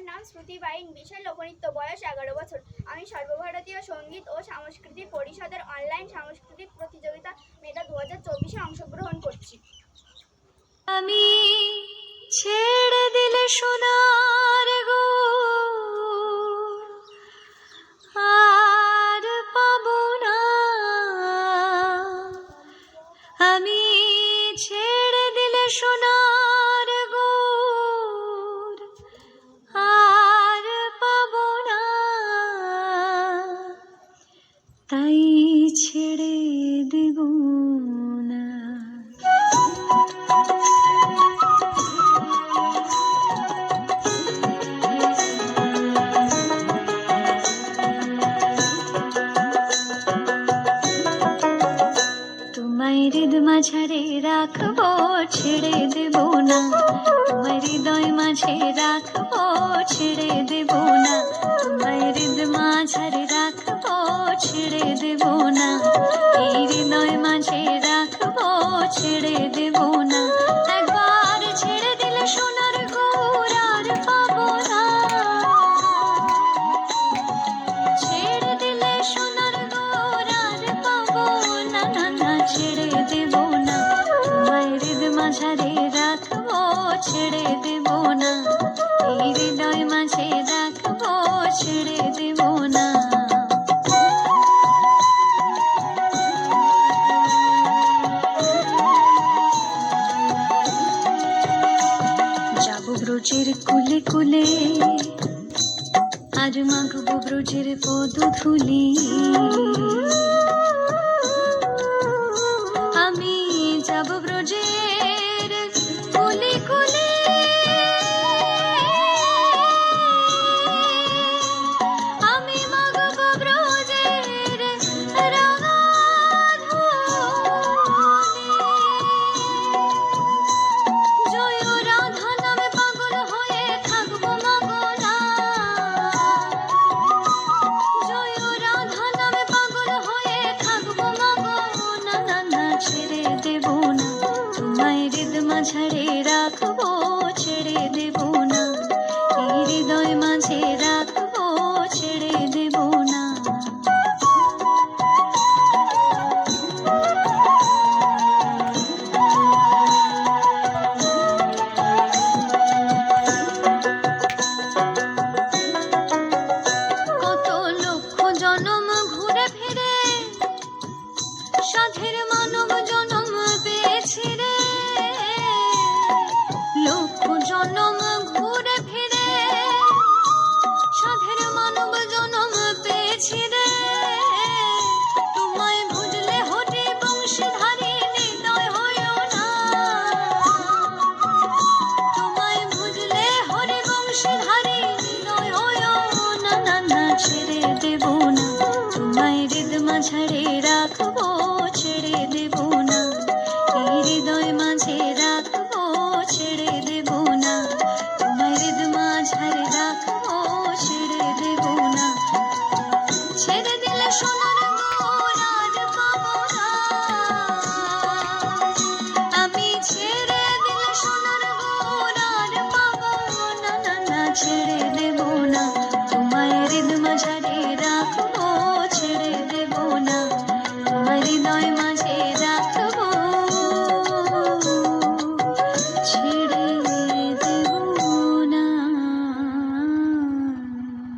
আমার নাম শ্রুতি বাইন বিষয় লোকনৃত্য, বয়স এগারো বছর। আমি সর্বভারতীয় সংগীত ও সংস্কৃতি পরিষদের অনলাইন সাংস্কৃতিক প্রতিযোগিতা হৃদ মাঝারে রাখব, ছেড়ে দেব না। তোমার হৃদয় মাঝে রাখব, ছেড়ে দেব না। তোমার হৃদ মাঝারে ছেড়ে দেব না। এই হৃদয় মাঝে রাখব ছেড়ে দেব আজ মাঘ বুবরু চির পদ ধুলি ঝরে ছেড়ে দেব না। তোমায় হৃদ মাঝারে